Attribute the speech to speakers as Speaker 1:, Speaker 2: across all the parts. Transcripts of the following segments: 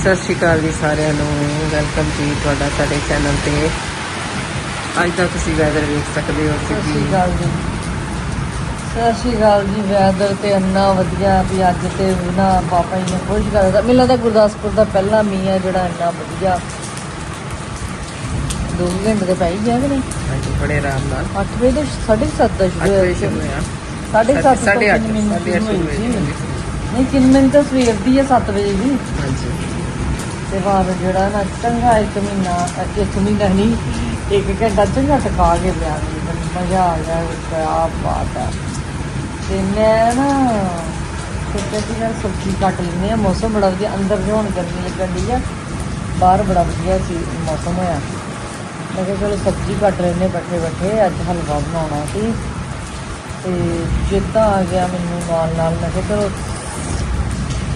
Speaker 1: ਸਤਿ ਸ਼੍ਰੀ ਅਕਾਲ ਜੀ ਸਾਰਿਆਂ ਨੂੰ। ਵੈਲਕਮ ਜੀ ਤੁਹਾਡਾ ਸਾਡੇ ਚੈਨਲ ਤੇ। ਅੱਜ ਦਾ ਤੁਸੀਂ ਵੈਦਰ ਵੇਖ ਸਕਦੇ ਹੋ
Speaker 2: ਸਤਿ ਸ਼੍ਰੀ ਅਕਾਲ ਜੀ। ਸਤਿ ਸ਼੍ਰੀ ਅਕਾਲ ਜੀ ਵੈਦਰ ਤੇ ਇੰਨਾ ਵਧੀਆ ਵੀ ਅੱਜ ਤੇ ਨਾ ਪਾਪਾ ਜੀ ਨੇ ਖੁਸ਼ ਕਰ ਦਿੱਤਾ। ਮੈਨੂੰ ਲੱਗਦਾ ਗੁਰਦਾਸਪੁਰ ਦਾ ਪਹਿਲਾ ਮੀਂਹ ਹੈ ਜਿਹੜਾ ਇੰਨਾ ਵਧੀਆ। ਦੋ ਘੰਟੇ ਤੇ ਪੈ ਗਿਆ ਕਿ ਨਹੀਂ?
Speaker 1: ਹਾਂਜੀ ਬੜੇ ਆਰਾਮ ਨਾਲ।
Speaker 2: 8 ਵਜੇ ਤੋਂ 7:30 ਦਾ ਸ਼ੁਰੂ ਹੋਇਆ
Speaker 1: ਵੀ
Speaker 2: ਸੀ।
Speaker 1: ਸ਼ੁਰੂ ਹੋਇਆ।
Speaker 2: ਸਾਢੇ ਸੱਤ ਤੋਂ
Speaker 1: ਸਾਢੇ ਅੱਠ,
Speaker 2: ਤਿੰਨ ਮਿੰਟ
Speaker 1: ਸਾਢੇ ਅੱਠ
Speaker 2: ਹੋਈ
Speaker 1: ਹੋਏ
Speaker 2: ਸੀ।
Speaker 1: ਸੀ।
Speaker 2: ਨਹੀਂ ਕਿੰਨ ਮਿੰਟ ਤਾਂ ਸਵੇਰ ਦੀ ਹੈ 7 ਵਜੇ ਦੀ।
Speaker 1: ਹਾਂਜੀ।
Speaker 2: ਤੇ ਬਾਅਦ ਜਿਹੜਾ ਨਾ ਚੰਗਾ ਇੱਕ ਮਹੀਨਾ ਇੱਕ ਮਹੀਨਾ ਨਹੀਂ ਇੱਕ ਘੰਟਾ ਚੰਗਾ ਟਕਾ ਕੇ ਸੀ ਮੈਨੂੰ ਮਜ਼ਾ ਆ ਗਿਆ ਕਿਆ ਬਾਤ ਹੈ ਤੇ ਮੈਂ ਨਾ ਸੋਚਿਆ ਕਿ ਯਾਰ ਸਬਜ਼ੀ ਕੱਟ ਲੈਂਦੇ ਆ ਮੌਸਮ ਬੜਾ ਵਧੀਆ ਅੰਦਰ ਹੁਣ ਗਰਮੀ ਲੱਗਣ ਦੀ ਆ। ਬਾਹਰ ਬੜਾ ਵਧੀਆ ਸੀ ਮੌਸਮ ਹੋਇਆ। ਮੈਂ ਕਿਹਾ ਚਲੋ ਸਬਜ਼ੀ ਕੱਟ ਲੈਂਦੇ ਬੈਠੇ ਬੈਠੇ ਅੱਜ ਹਲਵਾ ਬਣਾਉਣਾ ਸੀ। ਤੇ ਚੇਤਾ ਆ ਗਿਆ ਮੈਨੂੰ ਨਾਲ ਨਾਲ ਮੈਂ ਕਿਹਾ ਚਲੋ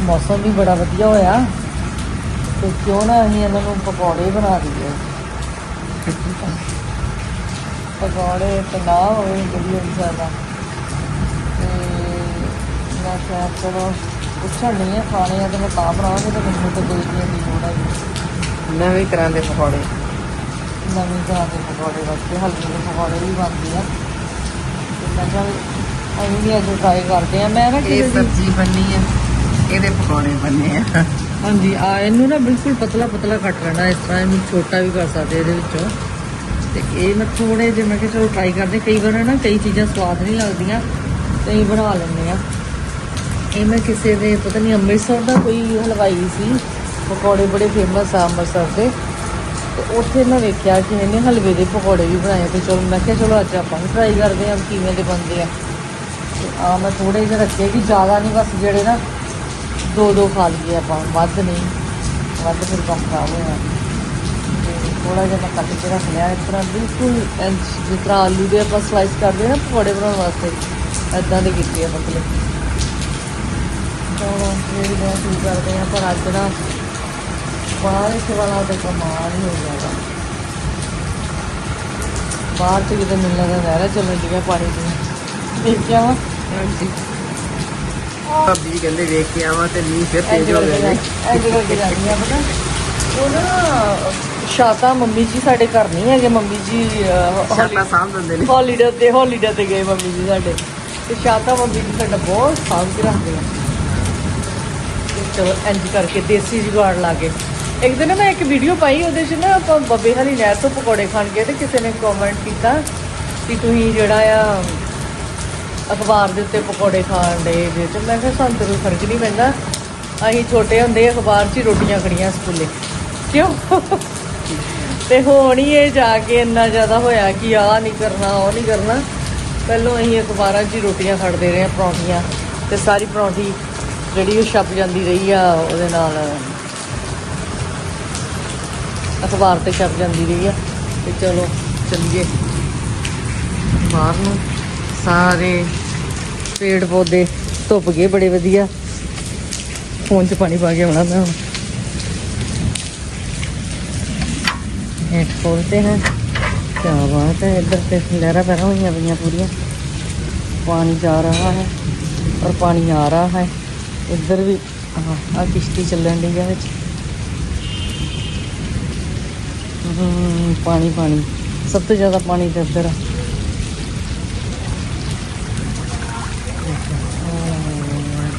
Speaker 2: ਮੌਸਮ ਵੀ ਬੜਾ ਵਧੀਆ ਹੋਇਆ। ਤੇ ਕਿਉਂ ਨਾ ਅਸੀਂ ਇਹਨਾਂ ਨੂੰ ਪਕੌੜੇ ਬਣਾ ਦਈਏ? ਪਕੌੜੇ ਤੇ ਨਾ ਹੋਵੇ ਵਧੀਆ ਜ਼ਿਆਦਾ। ਤੇ ਮੈਂ ਕਿਹਾ ਚਲੋ ਪੁੱਛਣ ਨਹੀਂ ਹੈ ਖਾਣੇ ਆ ਤੇ ਮੈਂ ਤਾਂ ਬਣਾਵਾਂਗੀ ਤੇ ਮੈਨੂੰ ਤਾਂ ਕੋਈ ਨਹੀਂ ਲੋੜ ਹੈ
Speaker 1: ਨਵੇਂ ਤਰ੍ਹਾਂ ਦੇ ਪਕੌੜੇ।
Speaker 2: ਨਵੀਂ ਤਰ੍ਹਾਂ ਦੇ ਪਕੌੜੇ ਵਾਸਤੇ ਹਲਕੇ ਦੇ ਪਕੌੜੇ ਵੀ ਬਣਦੇ ਆ। ਤੇ ਮੈਂ ਕਿਹਾ ਅਸੀਂ ਵੀ ਅੱਜ ਟਰਾਈ ਕਰਦੇ ਆ। ਮੈਂ ਨਾ ਦੀ
Speaker 1: ਸਬਜ਼ੀ ਬੰਨੀ ਹੈ ਇਹਦੇ ਪਕੌੜੇ ਬੰਨੇ ਆ।
Speaker 2: ਹਾਂਜੀ, ਆ, ਇਹਨੂੰ ਨਾ ਬਿਲਕੁਲ ਪਤਲਾ ਪਤਲਾ ਕੱਟ ਲੈਣਾ, ਇਸ ਤਰ੍ਹਾਂ ਇਹਨੂੰ ਛੋਟਾ ਵੀ ਕਰ ਸਕਦੇ ਇਹਦੇ ਵਿੱਚੋਂ। ਤੇ ਇਹ ਮੈਂ ਥੋੜੇ ਜਿਹੇ, ਮੈਂ ਕਿਹਾ ਚਲੋ ਟਰਾਈ ਕਰਦੇ ਕਈ ਵਾਰ ਨਾ ਕਈ ਚੀਜ਼ਾਂ ਸਵਾਦ ਨਹੀਂ ਲੱਗਦੀਆਂ, ਤੇ ਅਸੀਂ ਬਣਾ ਲੈਂਦੇ ਆ ਇਹ ਮੈਂ ਕਿਸੇ ਦੇ, ਪਤਾ ਨਹੀਂ, ਅੰਮ੍ਰਿਤਸਰ ਦਾ ਕੋਈ ਹਲਵਾਈ ਸੀ, ਪਕੌੜੇ ਬੜੇ ਫੇਮਸ ਆ ਅੰਮ੍ਰਿਤਸਰ ਦੇ। ਤੇ ਉੱਥੇ ਮੈਂ ਵੇਖਿਆ ਕਿ ਇਹਨੇ ਹਲਵੇ ਦੇ ਪਕੌੜੇ ਵੀ ਬਣਾਏ ਤੇ ਚਲੋ, ਮੈਂ ਕਿਹਾ ਚਲੋ, ਅੱਜ ਆਪਾਂ ਵੀ ਟਰਾਈ ਕਰਦੇ ਆ ਕਿਵੇਂ ਦੇ ਬਣਦੇ ਆ। ਤੇ ਆ ਮੈਂ ਥੋੜੇ ਜਿਹਾ ਰੱਖੇ ਕਿ ਜ਼ਿਆਦਾ ਨਹੀਂ, ਬਸ ਜਿਹੜੇ ਨਾ ਦੋ ਦੋ ਖਾ ਲਈਏ ਆਪਾਂ, ਵੱਧ ਨਹੀਂ, ਵੱਧ ਫਿਰ ਕੰਮ ਖਰਾਬ ਹੋਇਆ ਤੇ ਥੋੜਾ ਜਿਹਾ ਮੈਂ ਕੱਟ ਕੇ ਰੱਖ ਲਿਆ, ਇਸ ਤਰ੍ਹਾਂ ਬਿਲਕੁਲ ਜਿਸ ਤਰ੍ਹਾਂ ਆਲੂ ਦੇ ਆਪਾਂ ਸਲਾਈਸ ਕਰਦੇ ਨਾ, ਪਕੌੜੇ ਬਣਾਉਣ ਵਾਸਤੇ ਐਦਾਂ ਦੇ ਕੀਤੇ ਆ ਪਤਲੇ ਚਲੋ ਜਿਹੜੀ ਮੈਂ ਕੀ ਕਰਦੇ ਆ ਪਰ ਅੱਜ ਨਾ ਬਾਰਿਸ਼ ਵਾਲਾ ਤੇ ਕਮਾਲ ਹੀ ਹੋ ਗਿਆ ਬਾਹਰ ਤੇ ਕਿਤੇ ਮਿਲਣਾ ਦਾ ਰਹਿ ਚੱਲਣ ਜਿਹਾ ਪਾਣੀ ਦੀ ਦੇਖਿਆ ਵਾ?
Speaker 1: ਹਾਂਜੀ। ਭਾਬੀ ਕਹਿੰਦੇ ਵੇਖ ਕੇ ਆਵਾਂ ਤੇ ਮੀਂਹ ਫਿਰ ਤੇਜ਼ ਹੋ ਗਿਆ
Speaker 2: ਜਾ- ਇੰਜ ਕਰਕੇ ਜਾਂਦੀ ਆ ਪਤਾ ਉਹ ਨਾ ਸ਼ਾਤਾ ਮੰਮੀ ਜੀ ਸਾਡੇ ਘਰ ਨਹੀਂ ਹੈਗੇ ਮੰਮੀ ਜੀ
Speaker 1: ਛਾਤਾ ਸਾਂਭ ਦਿੰਦੇ ਨੇ।
Speaker 2: ਹੌਲੀਡੇ ਤੇ ਹੌਲੀਡੇ ਤੇ ਗਏ ਮੰਮੀ ਜੀ ਸਾਡੇ। ਤੇ ਸ਼ਾਤਾ ਮੰਮੀ ਜੀ ਸਾਡਾ ਬਹੁਤ ਸਾਂਭ ਕੇ ਰੱਖਦੇ ਆ ਚਲੋ ਇੰਜ ਕਰਕੇ ਦੇਸੀ ਜੁਗਾੜ ਲਾ ਕੇ। ਇੱਕ ਦਿਨ ਮੈਂ ਇੱਕ ਵੀਡੀਓ ਪਾਈ ਉਹਦੇ 'ਚ ਨਾ ਆਪਾਂ ਬੱਬੇ ਹਲੀ ਨਹਿਰ ਤੋਂ ਪਕੌੜੇ ਖਾਣ ਗਏ ਤੇ ਕਿਸੇ ਨੇ ਕਮੈਂਟ ਕੀਤਾ ਕਿ ਤੁਸੀਂ ਜਿਹੜਾ ਆ ਅਖਬਾਰ ਦੇ ਉੱਤੇ ਪਕੌੜੇ ਖਾਣ ਦੇ ਜੇ ਤੇ ਮੈਂ ਕਿਹਾ ਸਾਨੂੰ ਤਾਂ ਕੋਈ ਫ਼ਰਕ ਨਹੀਂ ਪੈਂਦਾ। ਅਸੀਂ ਛੋਟੇ ਹੁੰਦੇ ਅਖਬਾਰ 'ਚ ਹੀ ਰੋਟੀਆਂ ਖੜੀਆਂ ਸਕੂਲੇ। ਕਿਉਂ? ਤੇ ਹੁਣ ਹੀ ਇਹ ਜਾ ਕੇ ਇੰਨਾ ਜ਼ਿਆਦਾ ਹੋਇਆ ਕਿ ਆਹ ਨਹੀਂ ਕਰਨਾ ਉਹ ਨਹੀਂ ਕਰਨਾ। ਪਹਿਲਾਂ ਅਸੀਂ ਅਖਬਾਰਾਂ 'ਚ ਹੀ ਰੋਟੀਆਂ ਖੜਦੇ ਰਹੇ ਹਾਂ, ਪਰੌਂਠੀਆਂ। ਤੇ ਸਾਰੀ ਪਰੌਂਠੀ ਜਿਹੜੀ ਉਹ ਛਪ ਜਾਂਦੀ ਰਹੀ ਆ ਉਹਦੇ ਨਾਲ ਅਖਬਾਰ ਤੇ ਛਪ ਜਾਂਦੀ ਰਹੀ ਆ। ਤੇ ਚਲੋ ਚੱਲੀਏ ਬਾਹਰ ਨੂੰ। ਸਾਰੇ ਪੇੜ ਪੌਦੇ ਧੁੱਪ ਗਏ ਬੜੇ ਵਧੀਆ ਫੋਨ 'ਚ ਪਾਣੀ ਪਾ ਕੇ ਆਉਣਾ ਮੈਂ ਹੁਣ हेड खोलते हैं क्या बात है इधर से लहरा पैरा हुई हैं भैया पूरियाँ पानी जा रहा है और पानी आ रहा है इधर भी हाँ आ किश्ती चलन डी है विच हम्म, पानी पानी सब तो ज़्यादा पानी तो इधर है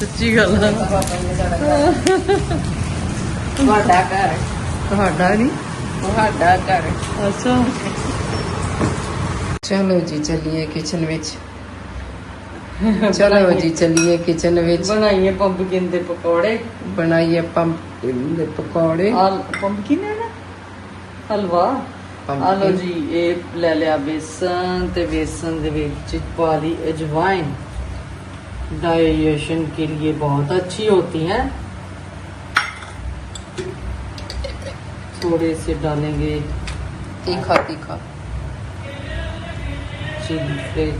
Speaker 2: ਸੱਚੀ ਗੱਲ ਆ।
Speaker 1: ਤੁਹਾਡਾ ਘਰ?
Speaker 2: ਤੁਹਾਡਾ ਨਹੀਂ।
Speaker 1: ਤੁਹਾਡਾ ਘਰ।
Speaker 2: ਅੱਛਾ।
Speaker 1: ਚਲੋ ਜੀ ਚੱਲੀਏ ਕਿਚਨ ਵਿੱਚ। ਚਲੋ ਜੀ ਚੱਲੀਏ ਕਿਚਨ ਵਿੱਚ।
Speaker 2: ਬਣਾਈਏ ਪੰਪਕਿਨ ਦੇ ਪਕੌੜੇ।
Speaker 1: ਬਣਾਈਏ ਪੰਪਕਿਨ ਦੇ ਪਕੌੜੇ।
Speaker 2: ਆ ਪੰਪਕਿਨ ਹੈ ਨਾ? ਹਲਵਾ। ਆ ਜੀ ਇਹ ਲੈ ਲਿਆ ਬੇਸਨ ਤੇ ਬੇਸਨ ਦੇ ਵਿੱਚ ਪਾ ਲਈ ਅਜਵਾਇਨ डाइजेशन के लिए बहुत अच्छी होती हैं थोड़े से डालेंगे
Speaker 1: तीखा तीखा
Speaker 2: चिल्ले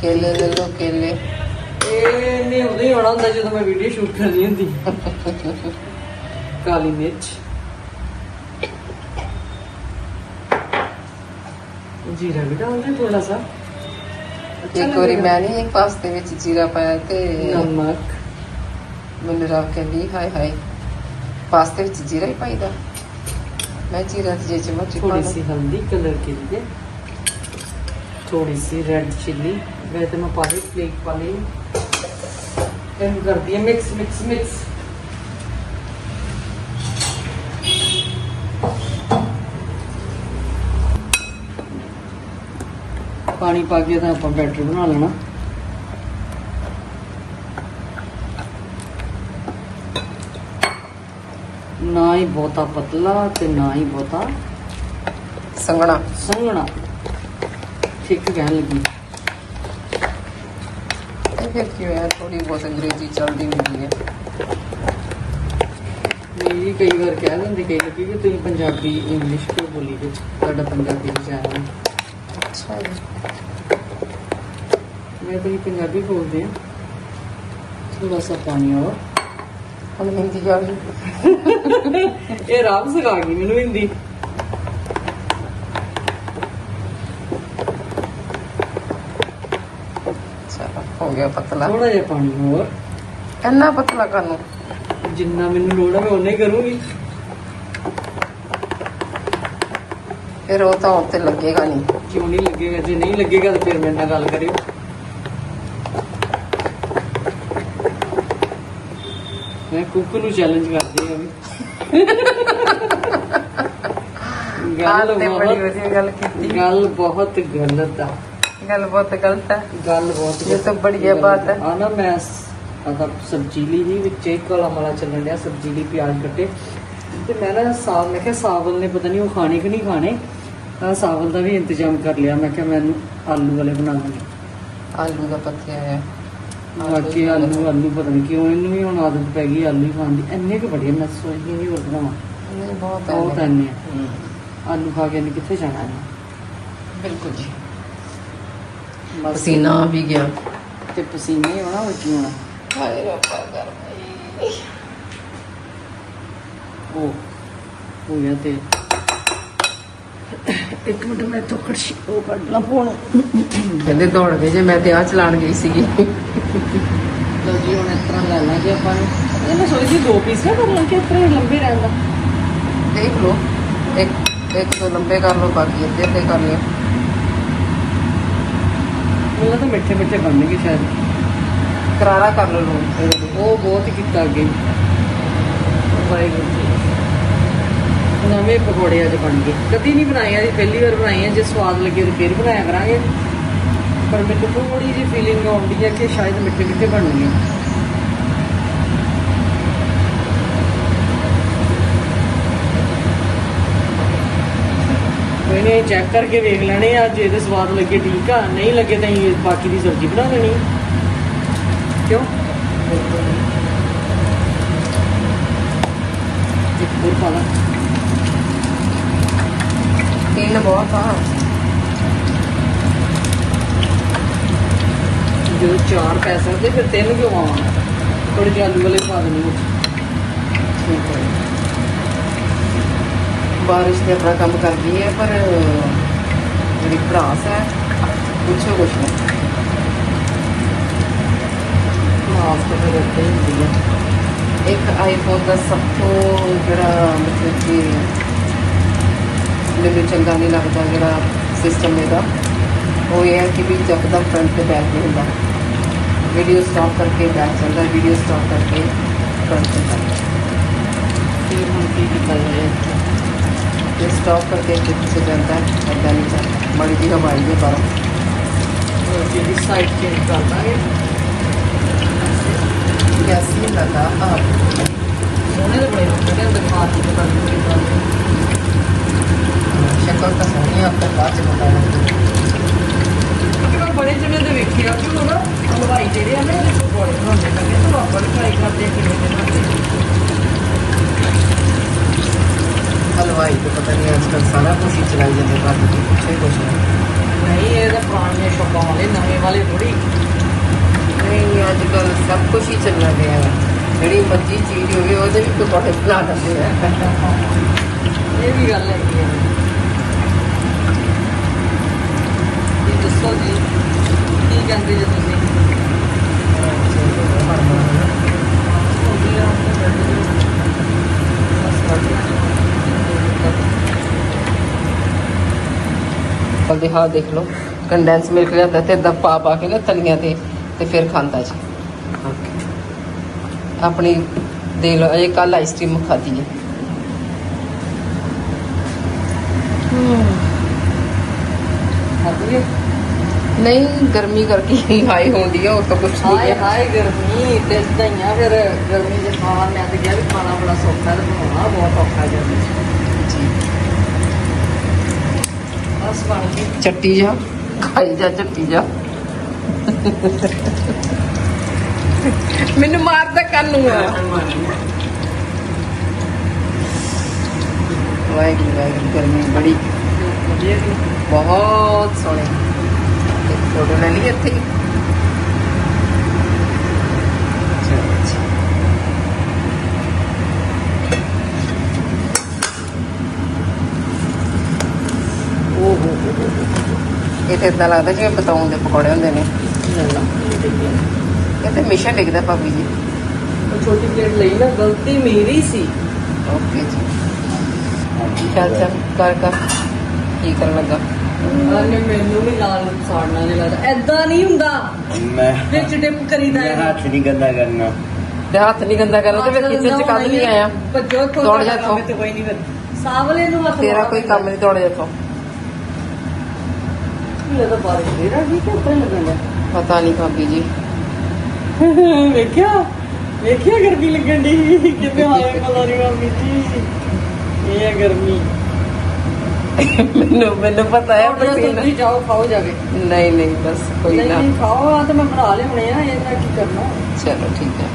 Speaker 1: केले ले लो केले
Speaker 2: ਇਹ ਨਹੀਂ ਉਦੋਂ ਹੀ ਆਉਣਾ ਹੁੰਦਾ ਜਦੋਂ ਮੈਂ ਵੀਡੀਓ ਸ਼ੂਟ ਕਰਨੀ ਹੁੰਦੀ ਕਾਲੀ ਮਿਰਚ ਜੀਰਾ ਵੀ ਡਾਲਦੇ ਥੋੜਾ ਸਾ
Speaker 1: ਇੱਕ ਵਾਰੀ ਮੈਂ ਨਹੀਂ ਇੱਕ ਪਾਸਤੇ ਵਿੱਚ ਜੀਰਾ ਪਾਇਆ ਤੇ
Speaker 2: ਨਮਕ।
Speaker 1: ਮੈਨੂੰ ਰਾਵ ਕਹਿੰਦੀ ਹਾਏ ਹਾਏ ਪਾਸਤੇ ਵਿੱਚ ਜੀਰਾ ਹੀ ਪਾਈਦਾ। ਮੈਂ ਜੀਰਾ ਤੇ ਜੇ
Speaker 2: ਮੱਚ
Speaker 1: ਥੋੜੀ
Speaker 2: ਸੀ ਹਲਦੀ ਕਲਰ ਕੇ ਲਈ ਥੋੜੀ ਸੀ ਰੈਡ ਚਿੱਲੀ ਵੈਸੇ ਮੈਂ ਪਾ ਫਲੇਕ ਪਾ ਲਈ। ਕਰਦੀ ਹੈ ਮਿਕਸ ਮਿਕਸ ਮਿਕਸ ਪਾਣੀ ਪਾ ਕੇ ਤਾਂ ਆਪਾਂ ਬੈਟਰ ਬਣਾ ਲੈਣਾ। ਨਾ ਹੀ ਬਹੁਤਾ ਪਤਲਾ ਤੇ ਨਾ ਹੀ ਬਹੁਤਾ
Speaker 1: ਸੰਗਣਾ
Speaker 2: ਸੰਘਣਾ। ਠੀਕ ਕਹਿਣ ਲੱਗੀ।
Speaker 1: ਇਹ ਫਿਰ ਕੀ ਹੋਇਆ ਥੋੜੀ ਬਹੁਤ ਅੰਗਰੇਜ਼ੀ ਚੱਲਦੀ ਹੁੰਦੀ ਹੈ।
Speaker 2: ਮੇਰੀ ਕਈ ਵਾਰ ਕਹਿ ਦਿੰਦੇ ਕਈ ਲੋਕੀ ਕਿ ਤੁਸੀਂ ਪੰਜਾਬੀ ਇੰਗਲਿਸ਼ ਕਿਉਂ ਬੋਲੀ? ਵਿੱਚ ਤੁਹਾਡਾ ਪੰਜਾਬੀ ਵਿੱਚ ਆਇਆ ਹੈ।
Speaker 1: ਅੱਛਾ ਜੀ
Speaker 2: ਮੈਂ ਤਾਂ ਪੰਜਾਬੀ ਬੋਲਦੇ ਹਾਂ। ਥੋੜਾ ਸਾ ਪਾਣੀ ਹੋਰ
Speaker 1: ਹੁਣ ਹਿੰਦੀ ਆ ਗਈ।
Speaker 2: ਇਹ ਰਾਮ ਸਿਖਾ ਗਈ ਮੈਨੂੰ ਹਿੰਦੀ।
Speaker 1: ਹੋ ਗਿਆ ਪਤਲਾ।
Speaker 2: ਥੋੜਾ ਜਿਹਾ ਪਾਣੀ ਹੋਰ।
Speaker 1: ਇੰਨਾ ਪਤਲਾ ਕਰਨਾ
Speaker 2: ਜਿੰਨਾ ਮੈਨੂੰ ਲੋੜ ਹੈ ਮੈਂ ਉਨਾ ਹੀ ਕਰੂੰਗੀ।
Speaker 1: ਫਿਰ ਉਹ ਤਾਂ ਉੱਤੇ ਲੱਗੇਗਾ ਨਹੀਂ।
Speaker 2: ਕਿਉਂ ਨਹੀਂ ਲੱਗੇਗਾ? ਜੇ ਨਹੀਂ ਲੱਗੇਗਾ ਤਾਂ ਫਿਰ ਮੇਰੇ ਨਾਲ ਗੱਲ ਕਰਿਓ। ਮੈਂ ਕੁੱਕ ਨੂੰ ਚੈਲੰਜ ਕਰਦੀ ਹਾਂ ਵੀ। ਗੱਲ
Speaker 1: ਤੇ ਬੜੀ
Speaker 2: ਬਹੁਤ
Speaker 1: ਵਧੀਆ ਗੱਲ ਕੀਤੀ।
Speaker 2: ਗੱਲ ਬਹੁਤ ਗਲਤ ਆ।
Speaker 1: ਗੱਲ ਬਹੁਤ ਗਲਤ ਹੈ
Speaker 2: ਗੱਲ ਬਹੁਤ
Speaker 1: ਇਹ ਤਾਂ ਬੜੀਆ ਬਾਤ ਹੈ।
Speaker 2: ਆ ਨਾ ਮੈਂ ਆਦਾ ਸਬਜ਼ੀ ਲਈ ਹੀ ਵਿੱਚ ਇੱਕ ਕੋਲਾ ਮਲਾ ਚੱਲਣ ਡਿਆ ਸਬਜ਼ੀ ਲਈ ਪਿਆਜ਼ ਕੱਟੇ। ਤੇ ਮੈਂ ਨਾ ਸਾਗ ਮੈਂ ਕਿਹਾ ਸਾਵਲ ਨੇ ਪਤਾ ਨਹੀਂ ਉਹ ਖਾਣੇ ਕਿ ਨਹੀਂ ਖਾਣੇ। ਤਾਂ ਸਾਵਲ ਦਾ ਵੀ ਇੰਤਜ਼ਾਮ ਕਰ ਲਿਆ। ਮੈਂ ਕਿਹਾ ਮੈਨੂੰ ਆਲੂ ਵਾਲੇ ਬਣਾ ਲਾਂਗੇ
Speaker 1: ਆਲੂ ਦਾ ਪੱਤਿਆ ਹੈ
Speaker 2: ਬਾਕੀ ਆਲੂ ਆਲੂ ਪਤਾ ਨਹੀਂ ਕਿਉਂ ਇਹਨੂੰ ਵੀ ਹੁਣ ਆਦਤ ਪੈ ਗਈ ਆਲੂ ਹੀ ਖਾਣ ਦੀ। ਇੰਨੇ ਕੁ ਬੜੇ ਮੈਂ ਸੋਚਦੀ ਨਹੀਂ ਹੋਰ ਬਣਾਵਾਂ।
Speaker 1: ਨਹੀਂ ਬਹੁਤ
Speaker 2: ਬਹੁਤ ਇੰਨੇ। ਆ।
Speaker 1: ਹਮ,
Speaker 2: ਆਲੂ ਖਾ ਕੇ ਇਹਨੇ ਕਿੱਥੇ ਜਾਣਾ ਹੈ
Speaker 1: ਬਿਲਕੁਲ ਜੀ।
Speaker 2: ਬਸ।
Speaker 1: ਪਸੀਨਾ ਆ ਵੀ ਗਿਆ।
Speaker 2: ਤੇ ਪਸੀਨੇ ਹੀ ਹੋਣਾ ਕੀ ਹੋਣਾ
Speaker 1: ਹਾਏ ਰੱਬਾ ਗਰਮੀ
Speaker 2: ਉਹ ਹੋ ਗਿਆ ਤੇ ਇੱਕ ਮਿੰਟ ਮੈਂ ਤੋਂ ਕੜਛੀ ਉਹ ਕੱਢ ਲਾ ਫੋਨ।
Speaker 1: ਕਹਿੰਦੇ ਦੌੜ ਗਏ ਜੇ ਮੈਂ ਤੇ ਆ ਚਲਾਣ ਗਈ ਸੀਗੀ।
Speaker 2: ਲੋ ਜੀ ਹੁਣ ਇਸ ਤਰ੍ਹਾਂ ਲੈ ਲਾਂਗੇ ਆਪਾਂ ਨੂੰ ਇਹ ਮੈਂ ਸੋਚਦੀ ਦੋ ਪੀਸ ਨਾ ਕਰ ਲਾਂ ਕਿ ਇਸ ਤਰ੍ਹਾਂ ਹੀ ਲੰਬੇ ਰਹਿਣ ਦਾ।
Speaker 1: ਦੇਖ ਲਓ ਇੱਕ ਇੱਕ ਤੋਂ ਲੰਬੇ ਕਰ ਲਓ ਬਾਕੀ ਅੱਧੇ ਅੱਧੇ ਕਰ ਲਿਓ।
Speaker 2: ਉਹ ਤਾਂ ਮਿੱਠੇ ਮਿੱਠੇ ਬਣਨਗੇ ਸ਼ਾਇਦ।
Speaker 1: ਕਰਾਰਾ ਕਰ ਲਓ।
Speaker 2: ਉਹ ਬਹੁਤ ਕੀਤਾ ਅੱਗੇ। ਵਾਹਿਗੁਰੂ ਜੀ। ਨਵੇਂ ਪਕੌੜੇ ਅੱਜ ਬਣ ਗਏ। ਕਦੀ ਨਹੀਂ ਬਣਾਏ ਆ ਪਹਿਲੀ ਵਾਰ ਬਣਾਏ ਆ, ਜੇ ਸਵਾਦ ਲੱਗੇ ਤਾਂ ਫਿਰ ਬਣਾਇਆ ਕਰਾਂਗੇ। ਪਰ ਮੈਨੂੰ ਥੋੜੀ ਜਿਹੀ ਫੀਲਿੰਗ ਆਉਂਦੀ ਹੈ ਕਿ ਸ਼ਾਇਦ ਮਿੱਠੇ ਮਿੱਠੇ ਬਣਨਗੇ। ਕੋਈ ਚੈੱਕ ਕਰਕੇ ਵੇਖ ਲੈਣੇ ਆ, ਜੇ ਇਹਦੇ ਸਵਾਦ ਲੱਗੇ ਠੀਕ ਆ, ਨਹੀਂ ਲੱਗੇ ਤਾਂ ਬਾਕੀ ਦੀ ਸਬਜ਼ੀ ਬਣਾ ਲੈਣੀ। ਕਿਉਂ? ਇੱਕ ਹੋਰ ਪਾ ਲਾ।
Speaker 1: ਤਿੰਨ ਬਹੁਤ ਆ
Speaker 2: ਜਦੋਂ ਚਾਰ ਪੈ ਸਕਦੇ ਫਿਰ ਤਿੰਨ ਕਿਉਂ ਆਵਾਂ ਥੋੜੇ ਜਿਹੇ ਆਲੂ ਵਾਲੇ ਪਾ ਦੇਣੀ ਵਿੱਚ
Speaker 1: ਠੀਕ ਹੈ ਬਾਰਿਸ਼ ਤੇ ਆਪਣਾ ਕੰਮ ਕਰਦੀ ਹੈ ਪਰ ਜਿਹੜੀ ਭੜਾਸ ਹੈ ਪੁੱਛੋ ਕੁਛ ਨਹੀਂ
Speaker 2: ਮਾਫ ਤਾਂ ਫਿਰ ਇੱਥੇ ਹੀ ਹੁੰਦੀ ਹੈ
Speaker 1: ਇੱਕ ਆਈਫੋਨ ਦਾ ਸਭ ਤੋਂ ਜਿਹੜਾ ਮਤਲਬ ਕਿ ਮੈਨੂੰ ਚੰਗਾ ਨਹੀਂ ਲੱਗਦਾ ਜਿਹੜਾ ਸਿਸਟਮ ਇਹਦਾ ਉਹ ਇਹ ਹੈ ਕਿ ਵੀ ਜਕਦਮ ਫਰੰਟ ਤੇ ਬੈਕ ਨਹੀਂ ਹੁੰਦਾ ਵੀਡੀਓ ਸਟਾਪ ਕਰਕੇ ਬੈਕ ਚੱਲਦਾ ਵੀਡੀਓ ਸਟਾਪ ਕਰਕੇ ਫਰੰਟ ਤੇ ਚੱਲਦਾ
Speaker 2: ਫਿਰ ਹੁਣ ਕੀ ਕੀਤਾ ਜਾਏ
Speaker 1: ਜੇ ਸਟਾਪ ਕਰਕੇ ਅੱਗੇ ਪਿੱਛੇ ਜਾਂਦਾ ਹੈ ਏਦਾਂ ਨਹੀਂ ਚੱਲਦਾ ਮਾੜੀ ਜਿਹੀ ਹਵਾ ਆਈ ਹੈ ਬਾਹਰੋਂ
Speaker 2: ਹੋਰ ਜਿਹੜੀ ਸਾਈਡ ਚੇਂਜ ਕਰ ਦਾਂਗੇ
Speaker 1: ਕੈਸੀ ਲਗਾ ਆਪ
Speaker 2: ਸੋਹਣੇ ਦੇ ਬੜੇ ਹੁੰਦੇ ਨੇ ਦਿਖਾ ਕੇ ਪਤਾ ਨਹੀਂ ਕਿਦਾਂ
Speaker 1: ਸ਼ਕਲ ਤਾਂ ਸੋਹਣੀ ਆ ਆਪਾਂ ਬਾਅਦ ਚ ਬਤਾਵਾਂਗੇ
Speaker 2: ਮੈਂ ਬੜੇ ਜਣੇ ਦੇ ਵੇਖਿਆ ਕਿ ਉਹ ਨਾ ਹਲਵਾਈ ਜਿਹੜੇ ਆ ਨਾ ਇਹਦੇ ਤੋਂ ਬੜੇ ਬਣਾਉਂਦੇ ਲੱਗੇ ਤਾਂ ਆਪਾਂ ਵੀ ਟਰਾਈ ਕਰਦੇ ਆ ਕਿਵੇਂ ਦੇ ਬਣਾਉਂਦੇ
Speaker 1: ਹਲਵਾਈ ਤੇ ਪਤਾ ਨਹੀਂ ਅੱਜ ਕੱਲ੍ਹ ਸਾਰਾ ਕੁਝ ਹੀ ਚਲਾਈ ਜਾਂਦੇ ਘਰ ਦੇ ਪੁੱਛੇ ਕੁਛ ਨਹੀਂ
Speaker 2: ਨਹੀਂ ਇਹ ਤਾਂ ਪੁਰਾਣੀਆਂ ਸ਼ੌਕਾਂ ਵਾਲੇ ਨਵੇਂ ਵਾਲੇ ਥੋੜੀ
Speaker 1: ਨਹੀਂ ਅੱਜ ਕੱਲ੍ਹ ਸਭ ਕੁਝ ਹੀ ਚੱਲਣ ਰਿਹਾ ਹੈ ਜਿਹੜੀ ਮਰਜ਼ੀ ਚੀਜ਼ ਹੋਵੇ ਉਹਦੇ ਵੀ ਪਕੌੜੇ ਬਣਾ ਦਿੰਦੇ ਆ
Speaker 2: ਇਹ ਵੀ ਗੱਲ ਹੈਗੀ ਹੈ ਦੱਸੋ ਜੀ ਕੀ ਕਹਿੰਦੇ ਜੇ ਤੁਸੀਂ?
Speaker 1: ਬਲਦੇ ਹਾਂ ਦੇਖ ਲਓ ਕੰਡੈਂਸ ਮਿਲਕ ਲਿਆਂਦਾ ਤੇ ਏਦਾਂ ਪਾ ਕੇ ਨਾ ਤਲੀਆਂ ਤੇ ਤੇ ਫਿਰ ਖਾਂਦਾ ਜੀ। ਆਪਣੀ ਦੇ ਲਓ ਇਹ ਕੱਲ ਆਈਸਕ੍ਰੀਮ ਖਾਧੀ ਹੈ।
Speaker 2: ਖਾਧੀ ਹੈ?
Speaker 1: ਨਹੀਂ ਗਰਮੀ ਕਰਕੇ ਹੀ ਹਾਈ ਹੁੰਦੀ ਹੈ ਉਹ ਤਾਂ ਕੁਛ ਨਹੀਂ
Speaker 2: ਹਾਏ
Speaker 1: ਹੈ
Speaker 2: ਹਾਏ ਗਰਮੀ ਤੇ ਦਈਆਂ ਫਿਰ ਗਰਮੀ ਦੇ ਖਾਣਾ ਮੈਂ ਤੇ ਕਿਹਾ ਵੀ ਖਾਣਾ ਬੜਾ ਸੌਖਾ ਤੇ ਬਣਾਉਣਾ ਬਹੁਤ ਔਖਾ ਜਾਂਦਾ
Speaker 1: ਜੀ।
Speaker 2: ਬਸ ਬਣ ਗਈ।
Speaker 1: ਚੱਟੀ ਜਾ ਖਾਈ ਜਾ ਚੱਟੀ ਜਾ। ਮੈਨੂੰ ਮਾਰਦਾ ਕੰਨੂ ਆ। ਵਾਹਿਗੁਰੂ ਵਾਹਿਗੁਰੂ ਗਰਮੀ ਬੜੀ।
Speaker 2: ਵਧੀਆ ਜੀ
Speaker 1: ਬਹੁਤ ਸੋਹਣੀ। ਫੋਟੋ ਲੈ ਲਈ ਇੱਥੇ ਹੀ। ਇਹ ਤੇ ਇਦਾਂ ਲੱਗਦਾ ਜਿਵੇਂ ਬਤਾਉਂ ਦੇ ਪਕੌੜੇ ਹੁੰਦੇ ਨੇ। ਇਹ ਤੇ ਮਿਸ਼ਨ ਲਿਖਦਾ ਭਾਬੀ ਜੀ।
Speaker 2: ਉਹ ਛੋਟੀ ਪਲੇਟ ਲਈ ਨਾ ਗਲਤੀ ਮੇਰੀ ਸੀ।
Speaker 1: ਓਕੇ ਜੀ। ਚੱਲ ਚੱਲ ਕਰ ਕਰ। ਕੀ ਕਰਨ ਲੱਗਾ?
Speaker 2: ਉਹਨੇ ਮੈਨੂੰ ਵੀ ਨਾਲ ਸਾੜਨਾ ਨਹੀਂ ਲੱਗਦਾ। ਐਦਾਂ ਨਹੀਂ ਹੁੰਦਾ।
Speaker 3: ਮੈਂ
Speaker 2: ਵਿੱਚ ਡਿਪ ਕਰੀਦਾ
Speaker 3: ਮੈਂ
Speaker 2: ਹੈ
Speaker 3: ਹੱਥ ਨਹੀਂ ਗੰਦਾ ਕਰਨਾ।
Speaker 1: ਤੇ ਹੱਥ ਨਹੀਂ ਗੰਦਾ ਕਰਨਾ ਤੇ ਫਿਰ ਕਿਚਨ ਚ ਕੱਲ ਨਹੀਂ ਆਇਆ।
Speaker 2: ਭੱਜੋ ਇੱਥੋਂ
Speaker 1: ਦੌੜ ਜਾ
Speaker 2: ਤੁਹਾਡਾ ਕੰਮ
Speaker 1: ਇੱਥੋਂ।
Speaker 2: ਤੇ ਕੋਈ ਨਹੀਂ ਫਿਰ ਸਾਵਲੇ ਨੂੰ ਹੱਥ
Speaker 1: ਤੇਰਾ ਕੋਈ ਕੰਮ ਨਹੀਂ ਤੋੜ ਜਾਥੋਂ
Speaker 2: ਇਹ ਤਾਂ ਬਾਰਿਸ਼ ਦੇ ਰਹੀ? ਕਿ ਉੱਪਰ ਲੱਗਣਾ
Speaker 1: ਪਤਾ ਨਹੀਂ ਭਾਬੀ ਜੀ।
Speaker 2: ਵੇਖਿਆ? ਵੇਖਿਆ ਗਰਮੀ ਲੱਗਣ ਦੀ ਕਿਤੇ ਹਾਏ ਪਤਾ ਨਹੀਂ ਮਾਮੀ ਜੀ। ਇਹ ਹੈ ਗਰਮੀ।
Speaker 1: ਮੈਨੂੰ ਮੈਨੂੰ ਪਤਾ ਹੈ ਪਸੀਨਾ
Speaker 2: ਤੁਸੀਂ ਜਾਓ ਖਾਓ ਜਾ ਕੇ।
Speaker 1: ਨਹੀਂ ਨਹੀਂ ਬਸ ਕੋਈ ਨਾ।
Speaker 2: ਨਹੀਂ ਖਾਓ ਆ ਤਾਂ ਮੈਂ ਬਣਾ ਲਿਆਉਣੇ ਆ ਇਹਨਾਂ ਕੀ ਕਰਨਾ?
Speaker 1: ਚਲੋ ਠੀਕ ਹੈ।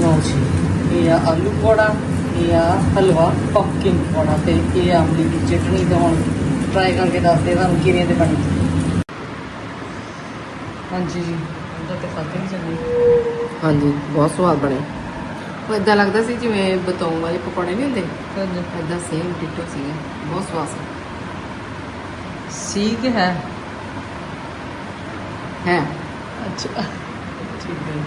Speaker 2: ਲਓ ਜੀ ਇਹ ਆ ਆਲੂ ਪਕੌੜਾ ਇਹ ਆ ਹਲਵਾ ਪੰਪਕਿਨ ਪਕੌੜਾ ਤੇ ਇਹ ਆ ਅੰਬਲੀ ਦੀ ਚਟਨੀ ਤਾਂ ਹੁਣ ਟਰਾਈ ਕਰਕੇ ਦੱਸਦੇ ਤੁਹਾਨੂੰ ਕਿਵੇਂ ਦੇ ਬਣੀ। ਹਾਂਜੀ ਜੀ ਉਹਦਾ ਤੇ ਖਾਤੇ ਨਹੀਂ ਚੱਲਣੀ
Speaker 1: ਹਾਂਜੀ ਬਹੁਤ ਸਵਾਦ ਬਣੇ। ਉਹ ਇਦਾਂ ਲੱਗਦਾ ਸੀ ਜਿਵੇਂ ਬਤਾਉਂ ਵਾਲੇ ਪਕੌੜੇ ਨਹੀਂ ਹੁੰਦੇ? ਇਦਾਂ ਸੇਮ ਟਿੱਟੋ ਸੀਗੇ ਬਹੁਤ ਸਵਾਦ ਸੀ।
Speaker 2: ਸੀ ਕਿ ਹੈ।
Speaker 1: ਹੈ।
Speaker 2: ਅੱਛਾ। ਠੀਕ ਹੈ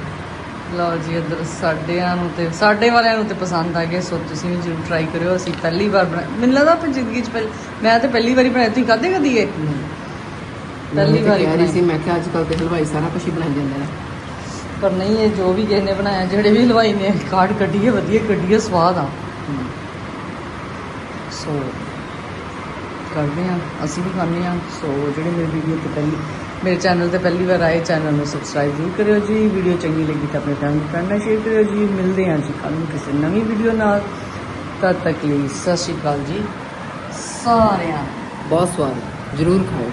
Speaker 2: ਲਓ ਜੀ ਇੱਧਰ ਸਾਡਿਆਂ ਨੂੰ ਤੇ ਸਾਡੇ ਵਾਲਿਆਂ ਨੂੰ ਤੇ ਪਸੰਦ ਆ ਗਏ ਸੋ ਤੁਸੀਂ ਵੀ ਜ਼ਰੂਰ ਟਰਾਈ ਕਰਿਓ। ਅਸੀਂ ਪਹਿਲੀ ਵਾਰ ਬਣਾ ਮੈਨੂੰ ਲੱਗਦਾ ਆਪਣੀ ਜ਼ਿੰਦਗੀ 'ਚ ਪਹਿਲੀ ਮੈਂ ਤੇ ਪਹਿਲੀ ਵਾਰੀ ਬਣਾਇਆ ਤੁਸੀਂ ਖਾਦੇ ਕਦੀ ਇਹ? ਪਹਿਲੀ ਵਾਰੀ
Speaker 1: ਸੀ। ਮੈਂ ਕਿਹਾ ਅੱਜ ਕੱਲ ਤੇ ਹਲਵਾਈ ਸਾਰਾ ਕੁਝ ਹੀ ਬਣਾਈ ਜਾਂਦੇ ਨੇ।
Speaker 2: ਪਰ ਨਹੀਂ ਇਹ ਜੋ ਵੀ ਕਿਸੇ ਨੇ ਬਣਾਇਆ ਜਿਹੜੇ ਵੀ ਹਲਵਾਈ ਨੇ ਕਾਰਡ ਕੱਢੀਏ ਵਧੀਆ ਕੱਢੀਏ ਸਵਾਦ ਆ। ਸੋ ਕਰਦੇ ਆ ਅਸੀਂ ਵੀ ਖਾਂਦੇ ਆ ਸੋ ਜਿਹੜੇ ਮੇਰੇ ਵੀਡੀਓ ਤੇ ਪਹਿਲੀ ਮੇਰੇ ਚੈਨਲ ਤੇ ਪਹਿਲੀ ਵਾਰ ਆਏ ਚੈਨਲ ਨੂੰ ਸਬਸਕ੍ਰਾਈਬ ਜ਼ਰੂਰ ਕਰਿਓ ਜੀ। ਵੀਡੀਓ ਚੰਗੀ ਲੱਗੀ ਤਾਂ ਆਪਣੇ ਫੈਮਿਲੀ ਫਰੈਂਡ ਨਾਲ ਸ਼ੇਅਰ ਕਰਿਓ ਜੀ। ਮਿਲਦੇ ਹਾਂ ਜੀ ਕੱਲ੍ਹ ਨੂੰ ਕਿਸੇ ਨਵੀਂ ਵੀਡੀਓ ਨਾਲ। ਤਦ ਤੱਕ ਲਈ ਸਤਿ ਸ਼੍ਰੀ ਅਕਾਲ ਜੀ। ਸਾਰਿਆਂ
Speaker 1: ਬਹੁਤ ਸਵਾਦ ਜ਼ਰੂਰ ਖਾਓ।